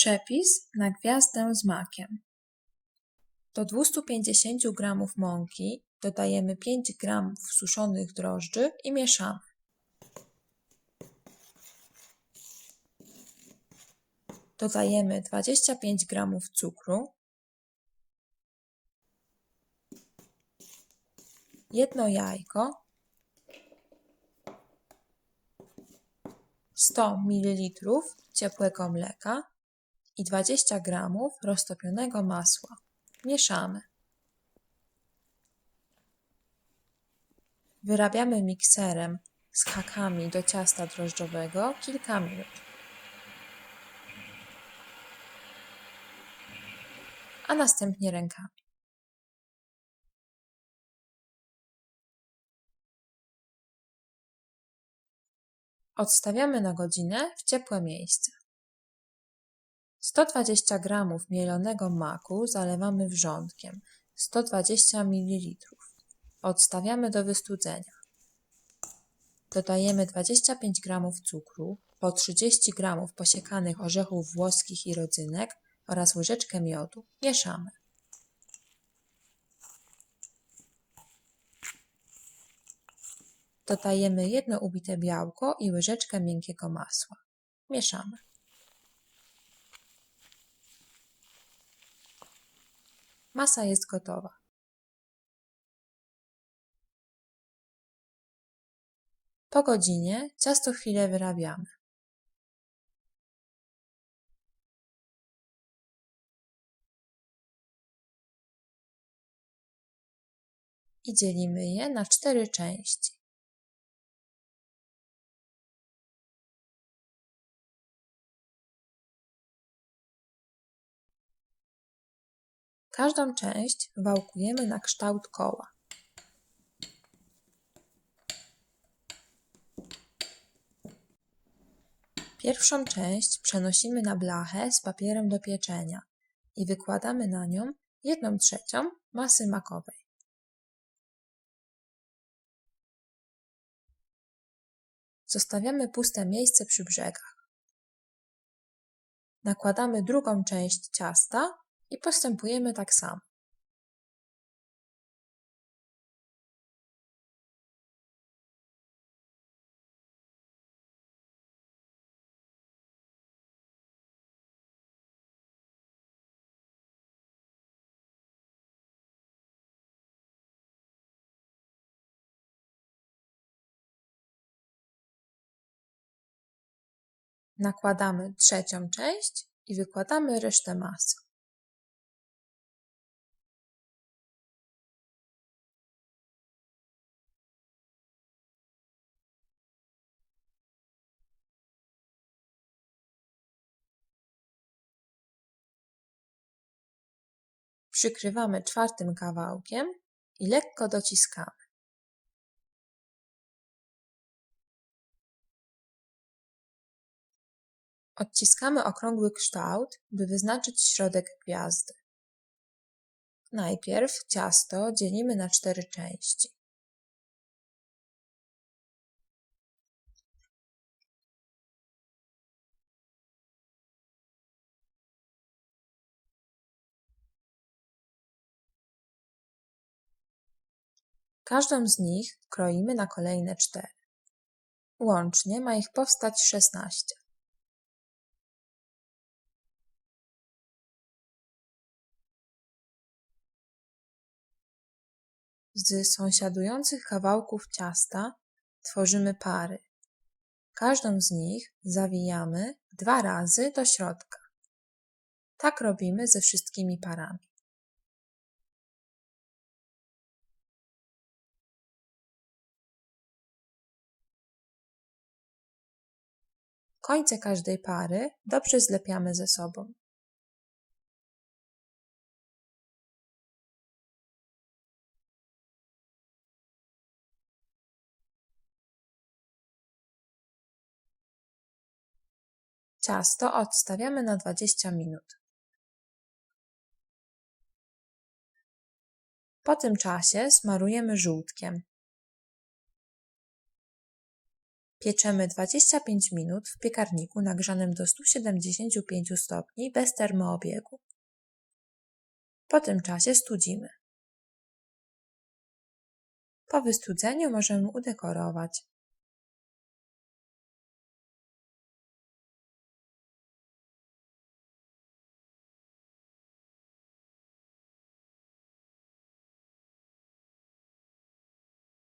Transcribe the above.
Przepis na gwiazdę z makiem. Do 250 g mąki dodajemy 5 g suszonych drożdży i mieszamy. Dodajemy 25 g cukru, jedno jajko, 100 ml ciepłego mleka i 20 g roztopionego masła. Mieszamy. Wyrabiamy mikserem z hakami do ciasta drożdżowego kilka minut. A następnie rękami. Odstawiamy na godzinę w ciepłe miejsce. 120 g mielonego maku zalewamy wrzątkiem 120 ml. Odstawiamy do wystudzenia. Dodajemy 25 g cukru, po 30 g posiekanych orzechów włoskich i rodzynek oraz łyżeczkę miodu. Mieszamy. Dodajemy jedno ubite białko i łyżeczkę miękkiego masła. Mieszamy. Masa jest gotowa. Po godzinie ciasto chwilę wyrabiamy. I dzielimy je na cztery części. Każdą część wałkujemy na kształt koła. Pierwszą część przenosimy na blachę z papierem do pieczenia i wykładamy na nią jedną trzecią masy makowej. Zostawiamy puste miejsce przy brzegach. Nakładamy drugą część ciasta i postępujemy tak samo. Nakładamy trzecią część i wykładamy resztę masy. Przykrywamy czwartym kawałkiem i lekko dociskamy. Odciskamy okrągły kształt, by wyznaczyć środek gwiazdy. Najpierw ciasto dzielimy na cztery części. Każdą z nich kroimy na kolejne cztery. Łącznie ma ich powstać szesnaście. Z sąsiadujących kawałków ciasta tworzymy pary. Każdą z nich zawijamy dwa razy do środka. Tak robimy ze wszystkimi parami. Końce każdej pary dobrze zlepiamy ze sobą. Ciasto odstawiamy na 20 minut. Po tym czasie smarujemy żółtkiem. Pieczemy 25 minut w piekarniku nagrzanym do 175 stopni bez termoobiegu. Po tym czasie studzimy. Po wystudzeniu możemy udekorować.